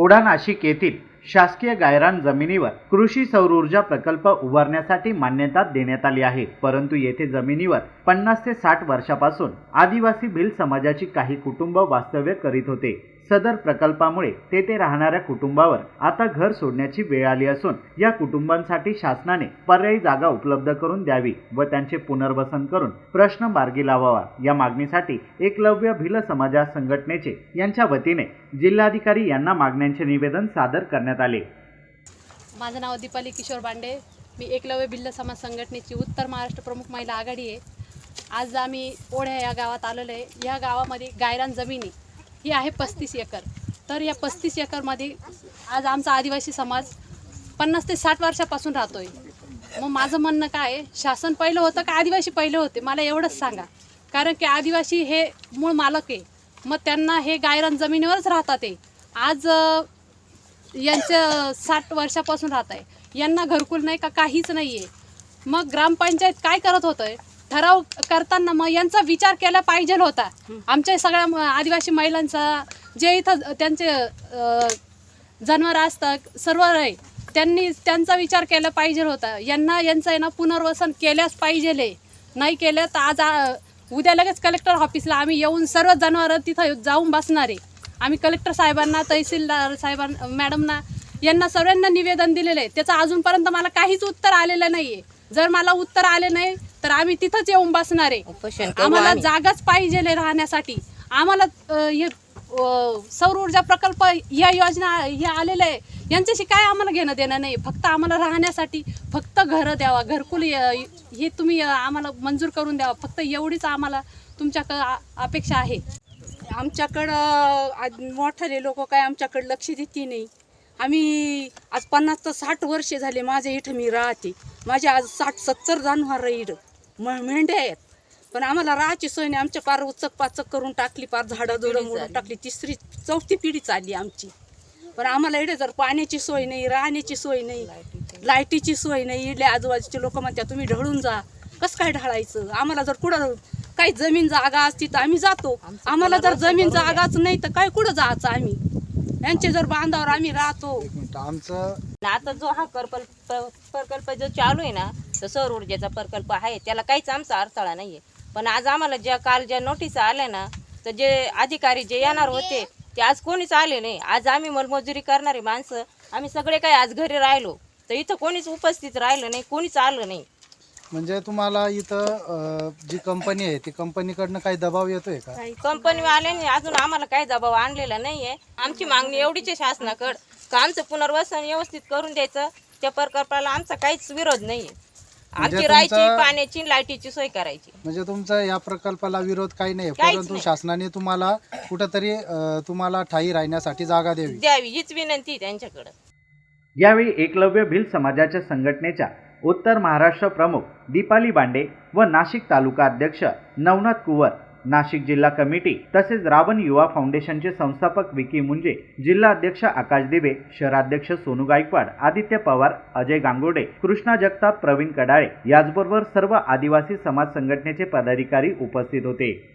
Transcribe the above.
ओढा नाशिक येथील शासकीय गायरान जमिनीवर कृषी सौर ऊर्जा प्रकल्प उभारण्यासाठी मान्यता देण्यात आली आहे. परंतु येथे जमिनीवर पन्नास ते साठ वर्षापासून आदिवासी भिल समाजाची काही कुटुंब वास्तव्य करीत होते. सदर प्रकल्पामुळे तेथे राहणाऱ्या कुटुंबावर आता घर सोडण्याची वेळ आली असून या कुटुंबांसाठी शासनाने पर्यायी जागा उपलब्ध करून द्यावी व त्यांचे पुनर्वसन करून प्रश्न मार्गी लावावा या मागणीसाठी एकलव्य भिल समाजा संघटनेचे यांच्या वतीने जिल्हाधिकारी यांना मागण्यांचे निवेदन सादर करण्यात आले. माझं नाव दीपाली किशोर बांडे. मी एकलव्य भिल्ल समाज संघटनेची उत्तर महाराष्ट्र प्रमुख महिला आघाडी आहे. आज आम्ही ओढ्या या गावात आलेलो आहे. या गावामध्ये गायरान जमिनी ही आहे पस्तीस एकर. तर या पस्तीस एकरमध्ये आज आमचा आदिवासी समाज पन्नास ते साठ वर्षापासून राहतोय. मग माझं म्हणणं काय आहे? शासन पहिलं होतं का आदिवासी पहिले होते? मला एवढंच सांगा. कारण की आदिवासी हे मूळ मालक आहे. मग त्यांना हे गायरान जमिनीवरच राहतात ते. आज यांचं साठ वर्षापासून राहत आहे यांना घरकुल नाही का काहीच नाही आहे मग ग्रामपंचायत काय करत होतं ठराव करताना मग यांचा विचार केला पाहिजे होता. आमच्या सगळ्या म- आदिवासी महिलांचा जे इथं त्यांचे जनावर असतात सर्व आहे त्यांनी त्यांचा विचार केला पाहिजे होता. यांना यांचं आहे ना पुनर्वसन केल्याच पाहिजे नाही केलं तर आज उद्या लगेच कलेक्टर ऑफिसला आम्ही येऊन सर्व जनावरं तिथं जाऊन बसणार. आहे आम्ही कलेक्टर साहेबांना तहसीलदार साहेबांना मॅडमना यांना सर्वांना निवेदन दिलेलं आहे. त्याचं अजूनपर्यंत मला काहीच उत्तर आलेलं नाही आहे जर मला उत्तर आले नाही तर आम्ही तिथंच येऊन बसणार आहे. आम्हाला आम्ही. जागाच पाहिजे राहण्यासाठी. आम्हाला हे सौर ऊर्जा प्रकल्प ह्या योजना हे आलेलं आहे. यांच्याशी काय आम्हाला घेणं देणं नाही. फक्त आम्हाला राहण्यासाठी फक्त घरं द्यावा. घरकुल हे तुम्ही आम्हाला मंजूर करून द्यावा. फक्त एवढीच आम्हाला तुमच्याकडं अपेक्षा आहे. आमच्याकडं मोठाले लोक काय आमच्याकडं लक्ष देते नाही. आम्ही आज पन्नास ते साठ वर्ष झाले. माझ्या इथं मी राहते. माझ्या आज साठ सत्तर जनावर इथं म मेंढ्या आहेत. पण आम्हाला राहायची सोय नाही. आमच्या पार उचक पाचक करून टाकली पार झाडं जुडं मोडून टाकली. तिसरी चौथी पिढी चालली आमची. पण आम्हाला इकडे जर पाण्याची सोय नाही राहण्याची सोय नाही लाईटीची सोय नाही इडल्या आजूबाजूचे लोक म्हणतात तुम्ही ढळून जा. कसं काय ढळायचं? आम्हाला जर कुठं काही जमीन जागा असती तर आम्ही जातो. आम्हाला जर जमीन जागाच नाही तर काय कुठं जायचं आम्ही? यांचे जर बांधावर आम्ही राहतो. आमचं आता जो हा प्रकल्प प्रकल्प जो चालू आहे ना तो सौर ऊर्जेचा प्रकल्प आहे त्याला काहीच आमचा अडथळा नाही आहे पण आज आम्हाला ज्या काल ज्या नोटीस आल्या ना तर जे अधिकारी जे येणार होते ते आज कोणीच आले नाही. आज आम्ही मोलमजुरी करणारी माणसं आम्ही सगळे काही आज घरी राहिलो तर इथं कोणीच उपस्थित राहिलं नाही कोणीच आलं नाही. म्हणजे तुम्हाला इथं अं, जी कंपनी आहे ती कंपनीकडनं काही दबाव येतोय का? कंपनी वाल्याने अजून आम्हाला काही दबाव आणलेला नाहीये. आमची मागणी एवढीच आहे शासनाकडं का आमचं पुनर्वसन व्यवस्थित करून द्यायचं त्या प्रकल्पाला आमचा काहीच विरोध नाहीये. आमची तुमचा- पाण्याची लाईटीची सोय करायची. म्हणजे तुमचा या प्रकल्पाला विरोध काही नाही काहीच परंतु नाही. शासनाने तुम्हाला कुठंतरी अं, तुम्हाला ठाई राहण्यासाठी जागा द्यावी. द्यावी हीच विनंती आहे त्यांच्याकडं. यावेळी एकलव्य भिल समाजाच्या संघटनेच्या उत्तर महाराष्ट्र प्रमुख दीपाली बांडे व नाशिक तालुका अध्यक्ष नवनाथ कुवर नाशिक जिल्हा कमिटी तसेच रावण युवा फाउंडेशनचे संस्थापक विकी मुंजे जिल्हा अध्यक्ष आकाश दिबे शहराध्यक्ष सोनू गायकवाड आदित्य पवार अजय गांगोडे कृष्णा जगताप प्रवीण कडाळे याचबरोबर सर्व आदिवासी समाज संघटनेचे पदाधिकारी उपस्थित होते.